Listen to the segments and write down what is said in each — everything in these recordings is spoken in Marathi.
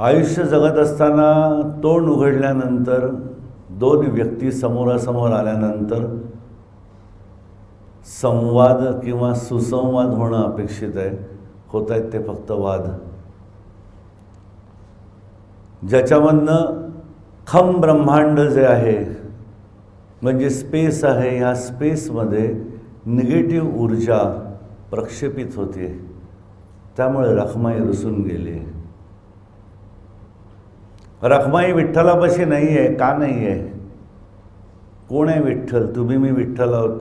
आयुष्य जगत असताना तोंड उघडल्यानंतर दोन व्यक्ती समोरासमोर आल्यानंतर संवाद किंवा सुसंवाद होणं अपेक्षित आहे. होत आहेत ते फक्त वाद. ज्याच्यामधनं खम ब्रह्मांड जे आहे म्हणजे स्पेस आहे ह्या स्पेसमध्ये निगेटिव्ह ऊर्जा प्रक्षेपित होते त्यामुळे रखमाई रुसून गेली रखमाई विठ्ठलापाशी नाही आहे का नाही आहे? कोण आहे विठ्ठल? तुम्ही मी विठ्ठल आहोत.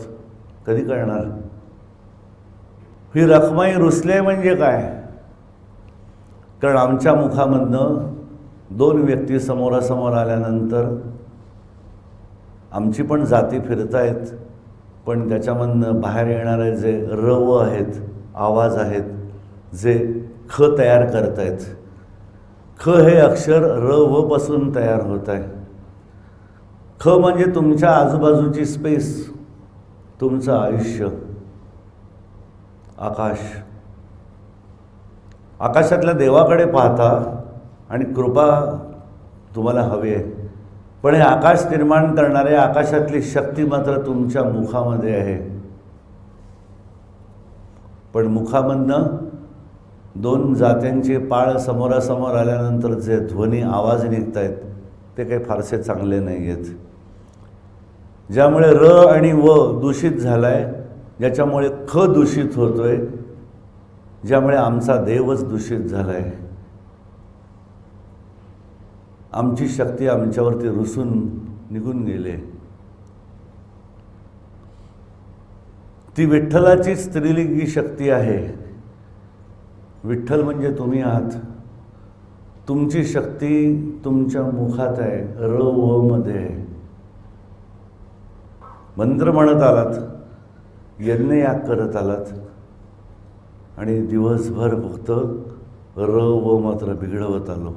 कधी कळणार? ही रखमाई रुसले म्हणजे काय? कारण आमच्या मुखामधनं दोन व्यक्ती समोरासमोर आल्यानंतर आमची पण जाती फिरतायत पण त्याच्यामधनं बाहेर येणारे जे रव आहेत आवाज आहेत जे ख तयार करतायत ख हे अक्षर र व पासून तयार होत आहे. ख म्हणजे तुमच्या आजूबाजूची स्पेस तुमचं आयुष्य. आकाश. आकाशातल्या देवाकडे पाहता आणि कृपा तुम्हाला हवी आहे. पण हे आकाश निर्माण करणारे आकाशातली शक्ती मात्र तुमच्या मुखामध्ये आहे. पण मुखामधनं दोन जात्यांचे पाळ समोरासमोर आल्यानंतर जे ध्वनी आवाज निघत आहेत ते काही फारसे चांगले नाही आहेत ज्यामुळे र आणि व दूषित झाला आहे ज्याच्यामुळे ख दूषित होतो आहे ज्यामुळे आमचा देवच दूषित झाला आहे आमची शक्ती आमच्यावरती रुसून निघून गेले. ती विठ्ठलाची स्त्रीलिंगी शक्ती आहे. विठ्ठल म्हणजे तुम्ही आहात. तुमची शक्ती तुमच्या मुखात आहे र व मध्ये आहे. मंत्र म्हणत आलात यज्ञयाग करत आलात. आणि दिवसभर फक्त र व मात्र बिघडवत आलो.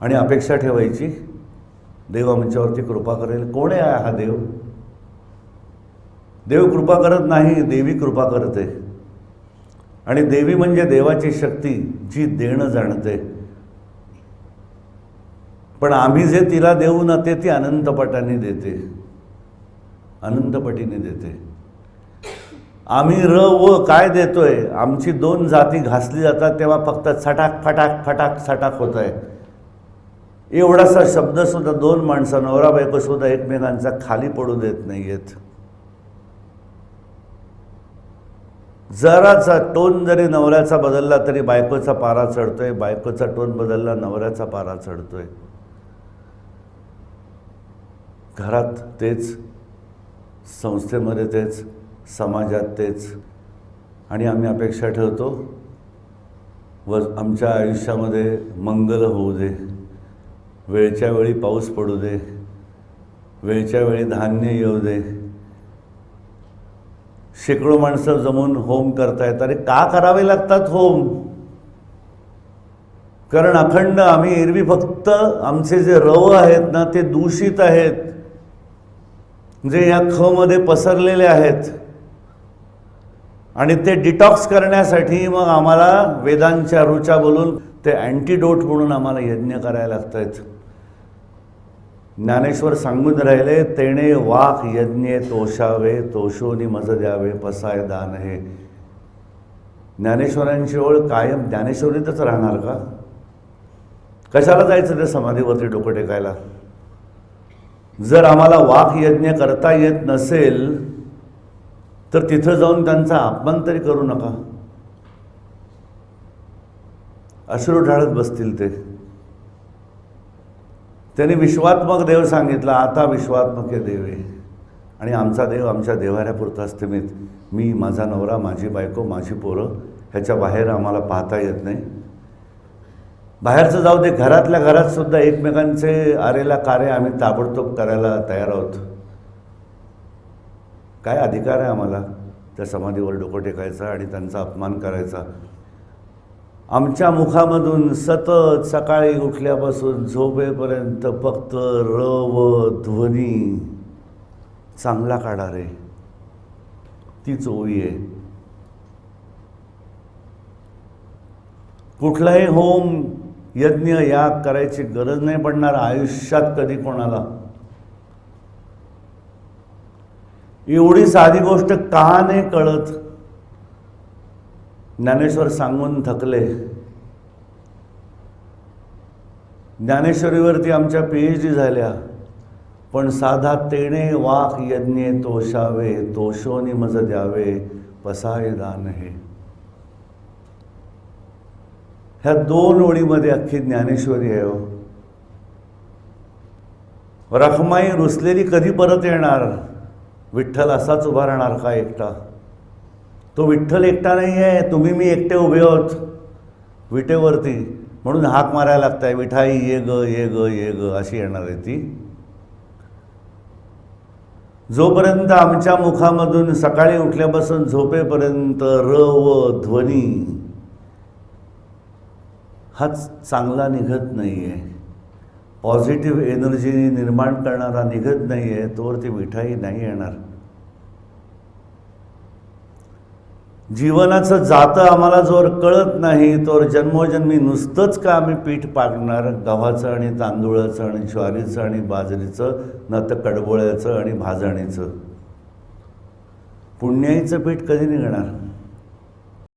आणि अपेक्षा ठेवायची देव आमच्यावरती कृपा करेल. कोण आहे हा देव? देव कृपा करत नाही देवी कृपा करते. आणि देवी म्हणजे देवाची शक्ती जी देणं जाणते. पण आम्ही जे तिला देऊ ना ते ती अनंतपटाने देते. अनंतपटीने देते. आम्ही र व काय देतोय? आमची दोन जाती घासली जातात तेव्हा फक्त छटाक फटाक फटाक छटाक होत आहे एवढासा शब्दसुद्धा दोन माणसं नवरा बायकोसुद्धा एकमेकांचा खाली पडू देत नाही आहेत जराचा टोन जरी नवऱ्याचा बदलला तरी बायकोचा पारा चढतोय बायकोचा टोन बदलला नवऱ्याचा पारा चढतोय. घरात तेच संस्थेमध्ये तेच समाजात तेच आणि आम्ही अपेक्षा ठेवतो व आमच्या आयुष्यामध्ये मंगल होऊ दे वेळच्या वेळी पाऊस पडू दे वेळच्या वेळी धान्य येऊ दे शेकडो माणसं जमून होम करतायत अरे का करावे लागतात होम? कारण अखंड आम्ही एरवी फक्त आमचे जे रव आहेत ना ते दूषित आहेत. जे या खमध्ये पसरलेले आहेत. आणि ते डिटॉक्स करण्यासाठी मग आम्हाला वेदांच्या रुचा बोलून ते अँटीडोट म्हणून आम्हाला यज्ञ करायला लागत आहेत ज्ञानेश्वर सांगून राहिले तेणे वाक यज्ञे तोषावे तोषोनी मज द्यावे पसाय दान हे. ज्ञानेश्वरांची ओळ कायम ज्ञानेश्वरीतच राहणार का? कशाला जायचं ते समाधीवरती डोकं टेकायला? जर आम्हाला वाक यज्ञ करता येत नसेल तर तिथं जाऊन त्यांचा अपमान तरी करू नका. अश्रू ढाळत बसतील ते. त्यांनी विश्वात्मक देव सांगितला आता विश्वात्मक हे देव. आहे आणि आमचा देव आमच्या देवाऱ्यापुरता स्थिमित. मी माझा नवरा माझी बायको माझी पोरं ह्याच्या बाहेर आम्हाला पाहता येत नाही. बाहेरचं जाऊ दे घरातल्या घरातसुद्धा एकमेकांचे आरेला कार्य आम्ही ताबडतोब करायला तयार आहोत. काय अधिकार आहे आम्हाला? त्या समाधीवर डोकं टेकायचा आणि त्यांचा अपमान करायचा. आमच्या मुखामधून सतत सकाळी उठल्यापासून झोपेपर्यंत फक्त र व ध्वनी चांगला काढा रे. तीच आहे. कुठलाही होम यज्ञ याग करायची गरज नाही पडणार आयुष्यात कधी कोणाला. एवढी साधी गोष्ट का नाही कळत? ज्ञानेश्वर सांगून थकले. ज्ञानेश्वरीवरती आमच्या पी एच डी झाल्या. पण साधा तेणे वाक यज्ञे तोषावे तोषोनी मज द्यावे पसाय दान हे ह्या दोन ओळीमध्ये अख्खी ज्ञानेश्वरी आहे हो. रखमाई रुसलेली कधी परत येणार? विठ्ठल असाच उभा राहणार का एकटा? तो विठ्ठल एकटा नाही आहे तुम्ही मी एकटे उभे आहोत. विटेवरती. म्हणून हाक मारायला लागताय विठाई ये ग ये ग ये ग अशी येणार आहे ती. जोपर्यंत आमच्या मुखामधून सकाळी उठल्यापासून झोपेपर्यंत र व ध्वनी हाच चांगला निघत नाही आहे पॉझिटिव्ह एनर्जी निर्माण करणारा निघत नाही आहे तोवर ती मिठाई नाही येणार. जीवनाचं जातं आम्हाला जोर कळत नाही तोवर जन्मोजन्मी नुसतंच का आम्ही पीठ पाडणार? गव्हाचं आणि तांदूळाचं आणि ज्वारीचं आणि बाजरीचं न तर कडबोळ्याचं आणि भाजणीचं. पुण्याईचं पीठ कधी निघणार?